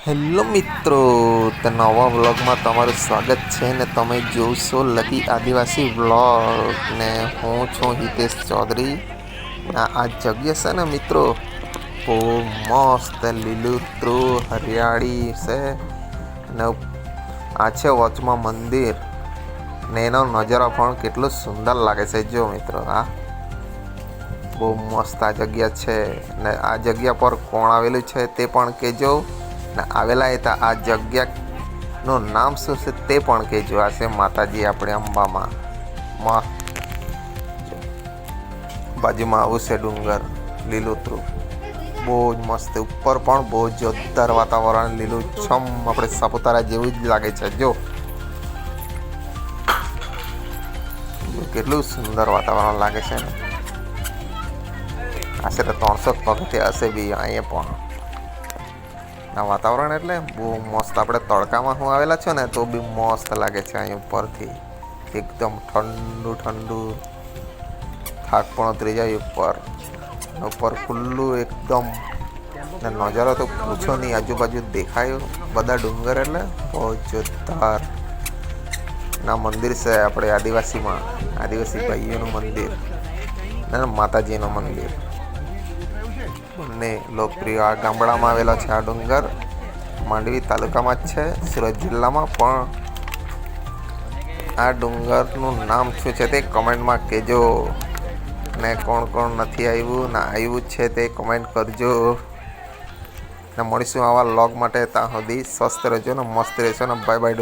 Hello મિત્રો, તો નવા વ્લોગમાં તમારું સ્વાગત છે ને તમે જોશો લકી આદિવાસી વ્લોગ ને હું છું હિતેશ ચૌધરી. આ જગ્યા છે ને મિત્રો, બહુ મસ્ત લીલુંતરું હરિયાળી છે ને આ છે વચમાં મંદિર ને એનો નજારો પણ કેટલો સુંદર લાગે છે. જો મિત્રો આ બહુ મસ્ત આ જગ્યા છે ને આ જગ્યા પર કોણ આવેલું છે તે પણ કહેજો. આવેલા હતા આ જગ્યાનું નામ શું છે તે પણ કહેજો. આ છે માતાજી આપણે અંબામાં. બાજુમાં આવું છે ડુંગર, લીલોતરું. બહુ જ મસ્ત. ઉપર પણ બહુ જોરદાર વાતાવરણ લીલું છમ આપણે સાપુતારા જેવું જ લાગે છે. જો. કેટલું સુંદર વાતાવરણ લાગે છે ને. આશરે ત્રણસો પગથિયા હશે બી અહીંયા પણ. આ વાતાવરણ એટલે બહુ મસ્ત. આપણે તડકામાં હું આવેલા છો ને, તો બી મસ્ત લાગે છે અહીં ઉપરથી. એકદમ ઠંડુ ઠંડુ થાક પણ ઉતરી જાય ઉપર. ઉપર ખુલ્લું એકદમ. ને નજારો તો પૂછો નહીં, આજુબાજુ દેખાયો બધા ડુંગર એટલે? બહુ જોરદાર. ના, મંદિર છે આપણે આદિવાસીમાં, આદિવાસી ભાઈઓનું મંદિર. ને માતાજીનું મંદિર. બંને લોકપ્રિય. આ ગામડામાં આવેલા છે, આ ડુંગર. માંડવી તાલુકામાં જ છે, સુરત જિલ્લામાં પણ. આ ડુંગરનું નામ શું છે તે કમેન્ટમાં કહેજો. ને કોણ કોણ નથી આવ્યું, ને આવ્યું છે તે કમેન્ટ કરજો. ને મળીશું આવા લોગ માટે ત્યાં સુધી સ્વસ્થ રહેજો ને મસ્ત રહેશો ને બાય બાય